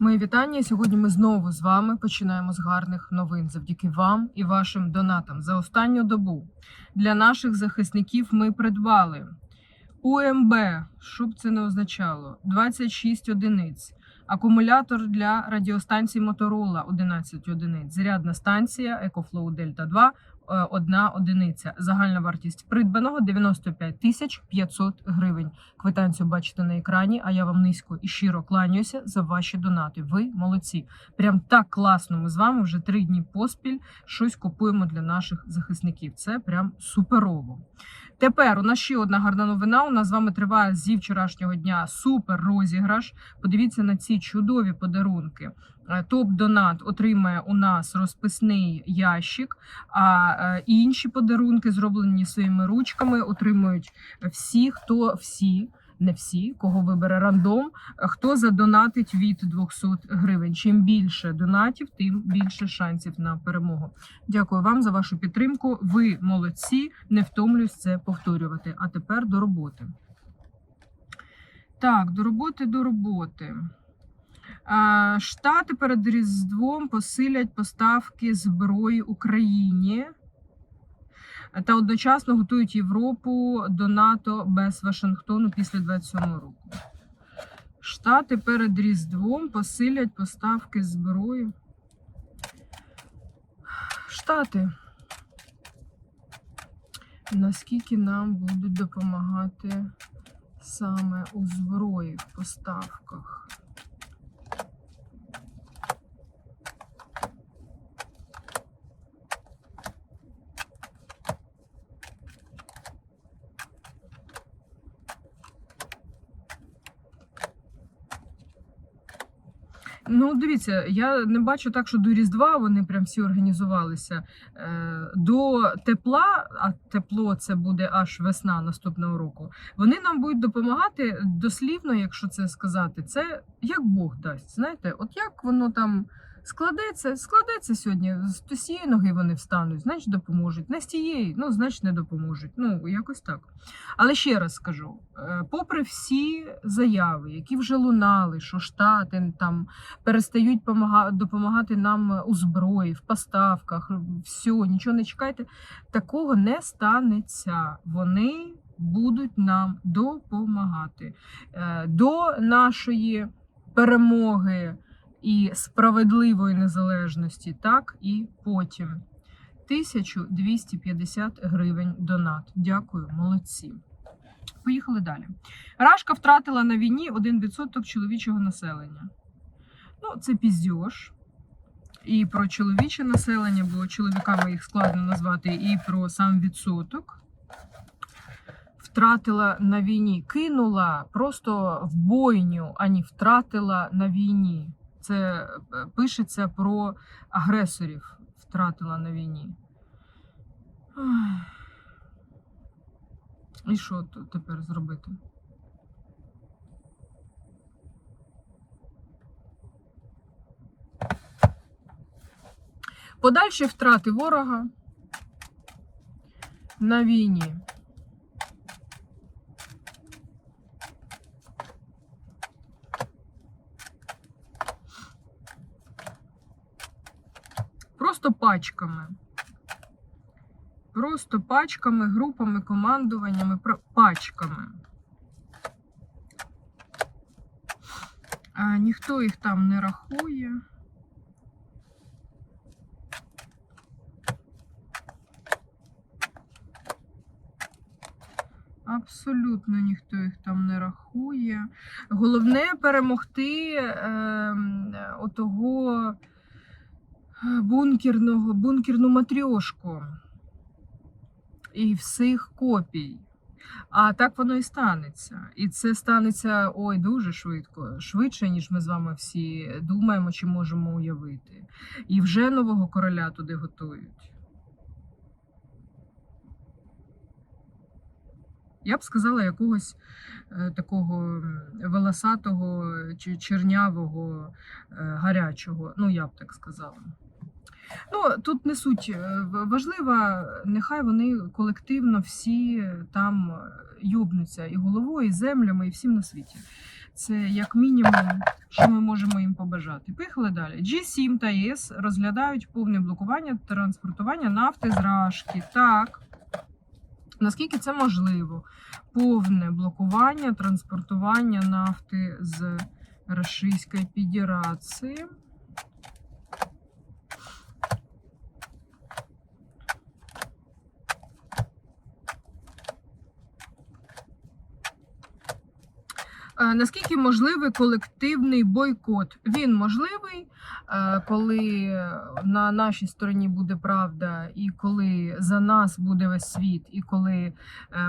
Мої вітання. Сьогодні ми знову з вами починаємо з гарних новин завдяки вам і вашим донатам. За останню добу для наших захисників ми придбали УМБ, що б це не означало, 26 одиниць. Акумулятор для радіостанції Моторола 11 одиниць. Зарядна станція EcoFlow Delta 2 е, одна одиниця. Загальна вартість придбаного 95 тисяч 500 гривень. Квитанцію бачите на екрані. А я вам низько і щиро кланяюся за ваші донати. Ви молодці. Прям так класно. Ми з вами вже три дні поспіль щось купуємо для наших захисників. Це прям суперово. Тепер у нас ще одна гарна новина. У нас з вами триває зі вчорашнього дня супер розіграш. Подивіться на ці чудові подарунки. Е, Топ-донат отримає у нас розписний ящик, а е, інші подарунки, зроблені своїми ручками, отримують всі, хто всі. Не всі, кого вибере рандом, хто задонатить від 200 гривень. Чим більше донатів, тим більше шансів на перемогу. Дякую вам за вашу підтримку. Ви молодці, не втомлююсь це повторювати. А тепер до роботи. Так, до роботи, до роботи. А, Штати перед Різдвом посилять поставки зброї Україні та одночасно готують Європу до НАТО без Вашингтону після 27 року. Штати перед Різдвом посилять поставки зброї. Штати. Наскільки нам будуть допомагати саме у зброї в поставках? Ну, дивіться, я не бачу так, що до Різдва вони прям всі організувалися. Е, До тепла, а тепло це буде аж весна наступного року. Вони нам будуть допомагати дослівно, якщо це сказати, це як Бог дасть. Знаєте, от як воно там складеться, складеться сьогодні. З тієї ноги вони встануть, значить допоможуть. Не з тієї, ну значить не допоможуть. Ну якось так. Але ще раз скажу: е, попри всі заяви, які вже лунали, що штати там перестають помага- допомагати нам у зброї, в поставках, все, нічого не чекайте. Такого не станеться. Вони будуть нам допомагати Е, до нашої перемоги і справедливої незалежності, так і потім. 1250 гривень донат. Дякую, молодці. Поїхали далі. Рашка втратила на війні 1% чоловічого населення. Ну, це піздьош. І про чоловіче населення, бо чоловіками їх складно назвати, і про сам відсоток. Втратила на війні, кинула просто в бойню, а не втратила на війні. Це е, пишеться про агресорів, втратила на війні. І що тут тепер зробити? Подальші втрати ворога на війні. Просто пачками. Просто пачками, групами, командуваннями, пачками. А, ніхто їх там не рахує. Абсолютно ніхто їх там не рахує. Головне перемогти е, отого бункерного, бункерну матрьошку і всіх копій. А так воно і станеться. І це станеться ой дуже швидко, швидше, ніж ми з вами всі думаємо чи можемо уявити. І вже нового короля туди готують. Я б сказала якогось е, такого волосатого чернявого, е, гарячого. Ну, я б так сказала. Ну, тут не суть е, в- важлива, нехай вони колективно всі там е, юбнуться і головою, і землями, і всім на світі. Це як мінімум, що ми можемо їм побажати. Поїхали далі. G7 та ЄС розглядають повне блокування транспортування нафти з Рашки. Так. Наскільки це можливо? Повне блокування транспортування нафти з Російської Федерації. Наскільки можливий колективний бойкот? Він можливий, е, коли на нашій стороні буде правда, і коли за нас буде весь світ, і коли е,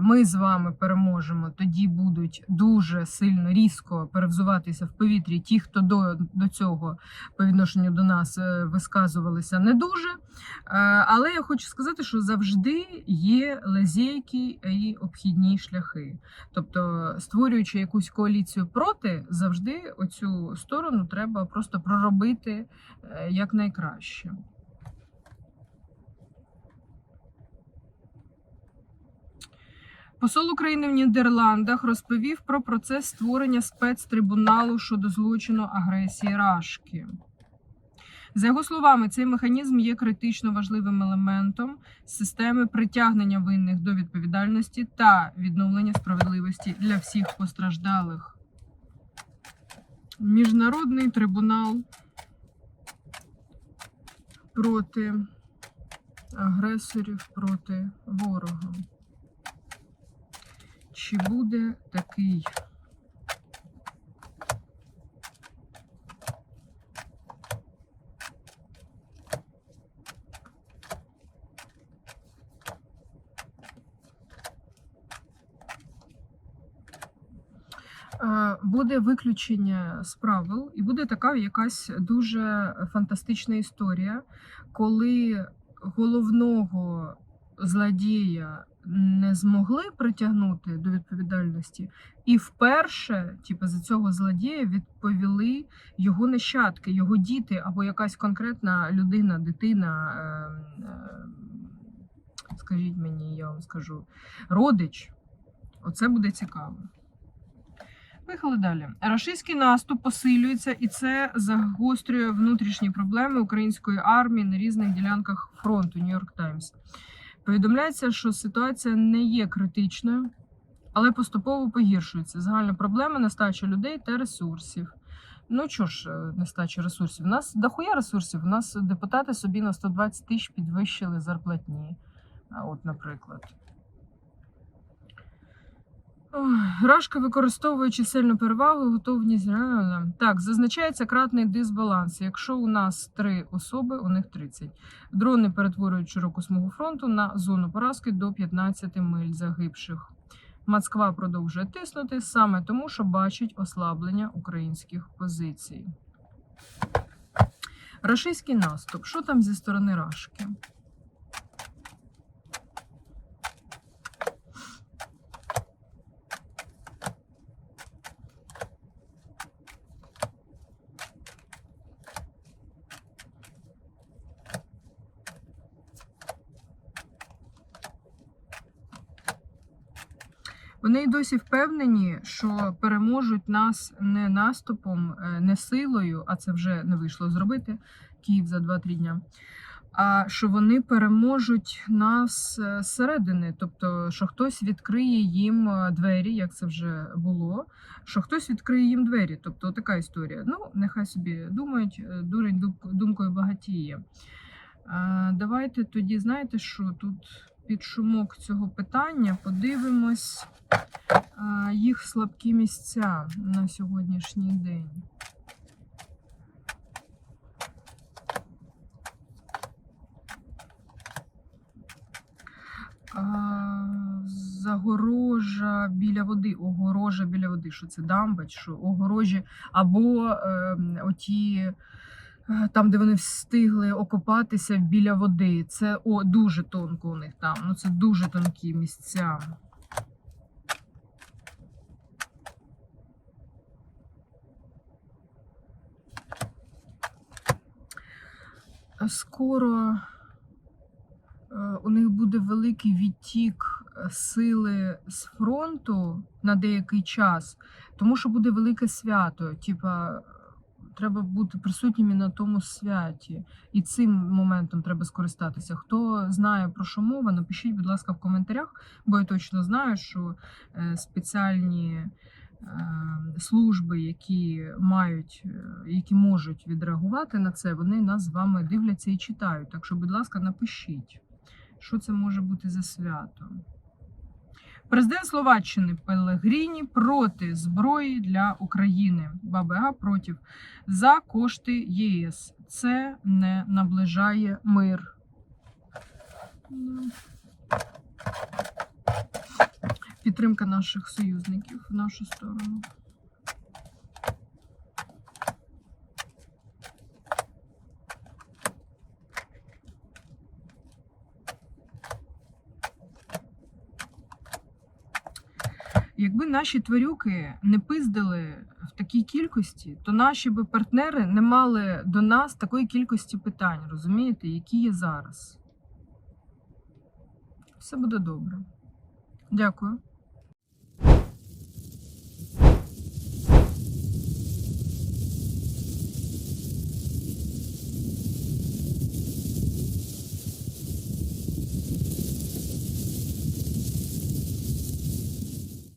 ми з вами переможемо, тоді будуть дуже сильно різко перевзуватися в повітрі ті, хто до, до цього по відношенню до нас е, висказувалися не дуже. Е, Але я хочу сказати, що завжди є лазейки і обхідні шляхи. Тобто, створюючи якусь коаліцію проти, завжди оцю сторону треба просто проробити е, якнайкраще. Посол України в Нідерландах розповів про процес створення спецтрибуналу щодо злочину агресії Рашки. За його словами, цей механізм є критично важливим елементом системи притягнення винних до відповідальності та відновлення справедливості для всіх постраждалих. Міжнародний трибунал проти агресорів проти ворога. Чи буде такий? Буде виключення з правил, і буде така якась дуже фантастична історія, коли головного злодія не змогли притягнути до відповідальності, і вперше, типу, за цього злодія відповіли його нащадки, його діти або якась конкретна людина, дитина, е, е, скажіть мені, я вам скажу, родич. Оце буде цікаво. Поїхали далі. Рашистський наступ посилюється, і це загострює внутрішні проблеми української армії на різних ділянках фронту. Нью-Йорк Таймс. Повідомляється, що ситуація не є критичною, але поступово погіршується. Загальна проблема нестача людей та ресурсів. Ну що ж, е, нестача ресурсів? У нас дохуя ресурсів. У нас депутати собі на 120 тисяч підвищили зарплатні. От, наприклад. Рашка, використовуючи сильну перевагу, готовність. Так, зазначається кратний дисбаланс. Якщо у нас три особи, у них 30. Дрони перетворюють широку смугу фронту на зону поразки до 15 миль загибших. Москва продовжує тиснути саме тому, що бачить ослаблення українських позицій. Рашистський наступ. Що там зі сторони Рашки? Вони й досі впевнені, що переможуть нас не наступом, е, не силою, а це вже не вийшло зробити Київ за 2-3 дня. А що вони переможуть нас е, зсередини, тобто, що хтось відкриє їм е, двері, як це вже було, що хтось відкриє їм двері. Тобто така історія. Ну, нехай собі думають, дурень думкою багатіє. Давайте тоді, знаєте, що тут під шумок цього питання подивимось їх слабкі місця на сьогоднішній день. Загорожа біля води, огорожа біля води. Що це дамба? Що огорожі або е, оті. Там, де вони встигли окопатися біля води, це о, дуже тонко у них там. Ну це дуже тонкі місця. скоро е, у них буде великий відтік е, сили з фронту на деякий час, тому що буде велике свято. Типа, треба бути присутніми на тому святі. І цим моментом треба скористатися. Хто знає про що мова, напишіть, будь ласка, в коментарях, бо я точно знаю, що е, спеціальні е, служби, які мають, е, які можуть відреагувати на це, вони нас з вами дивляться і читають. Так що, будь ласка, напишіть, що це може бути за свято. Президент Словаччини Пелегріні проти зброї для України. Баба проти за кошти ЄС. Це не наближає мир. Підтримка наших союзників в нашу сторону. Якби наші тварюки не пиздили в такій кількості, то наші би партнери не мали до нас такої кількості питань, розумієте, які є зараз. Все буде добре. Дякую.